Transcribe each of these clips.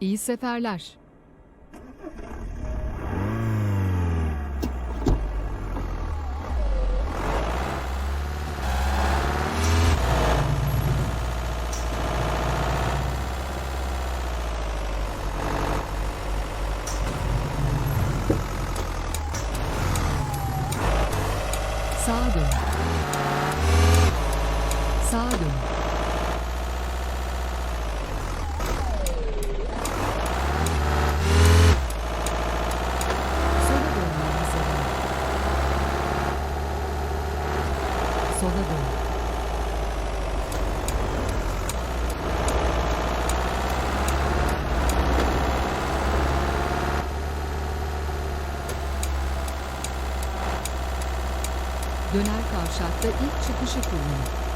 İyi seferler. Sağa dön. Sağa dön. Sola dönmeye hazır ol. Sola dön. Döner kavşakta ilk çıkışı kullan.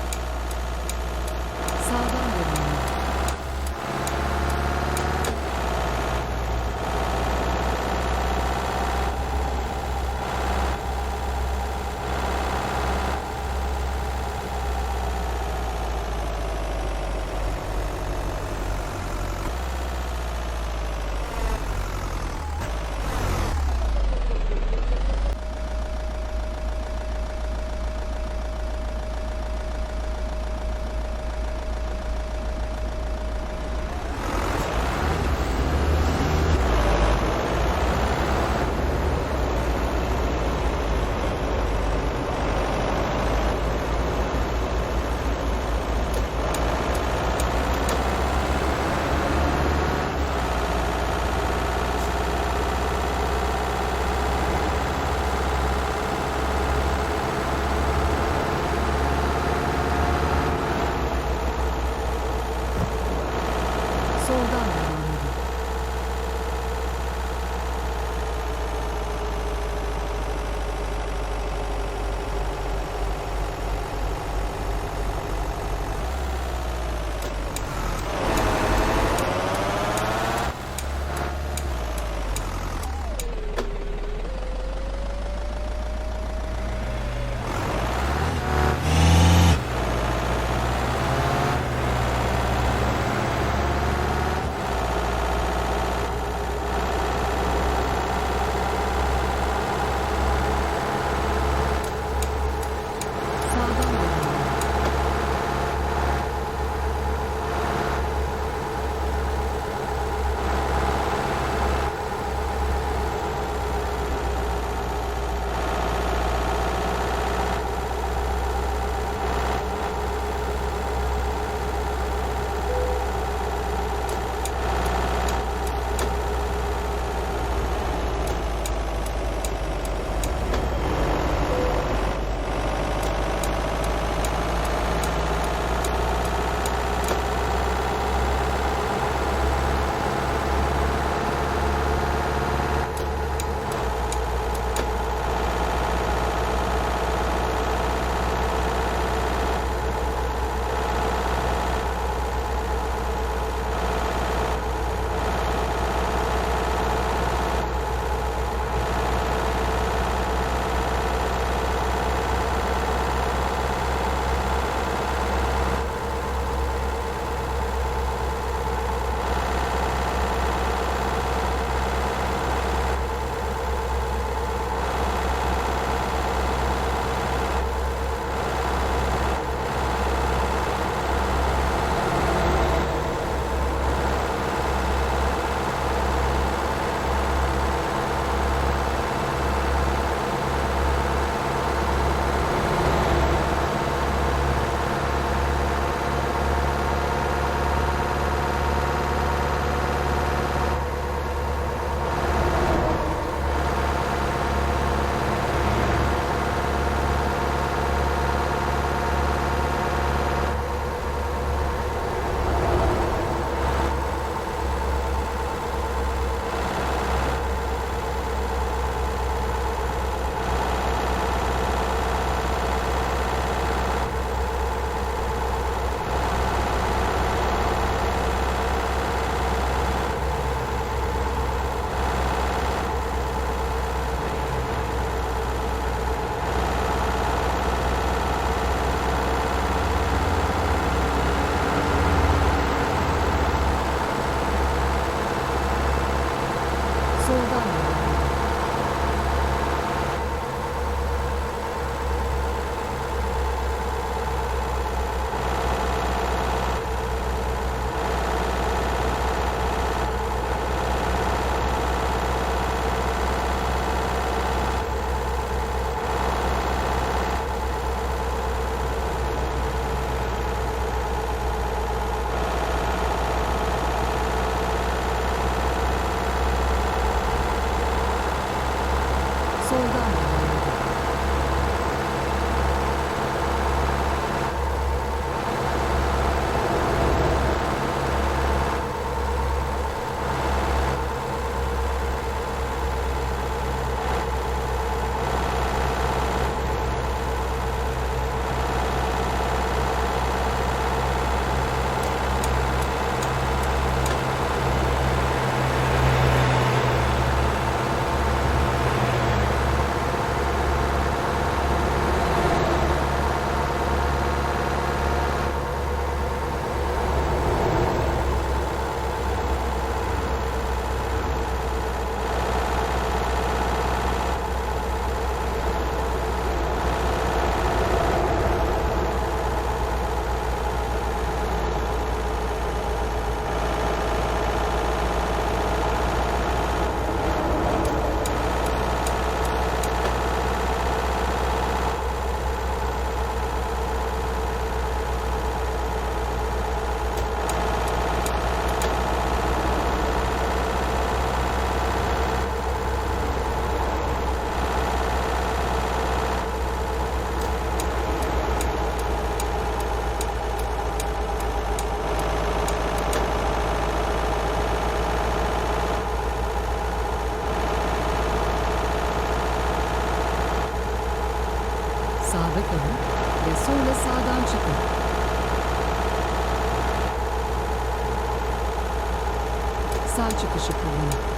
Sağda kalın ve sonra sağdan çıkın. Sağ çıkışı kullanın.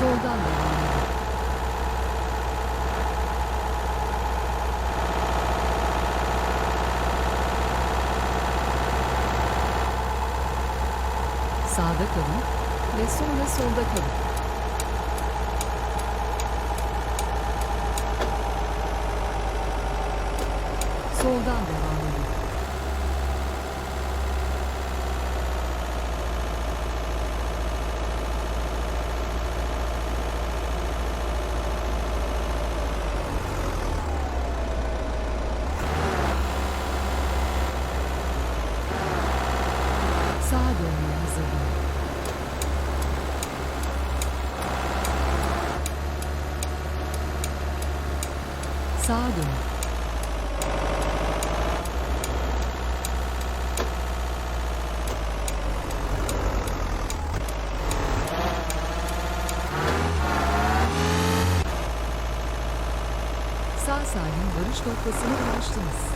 Soldan devam edin. Sağda kalın ve sonra solda kalın. Soldan devam edin. Sağa dönün. Sağ salim varış noktasına ulaştınız.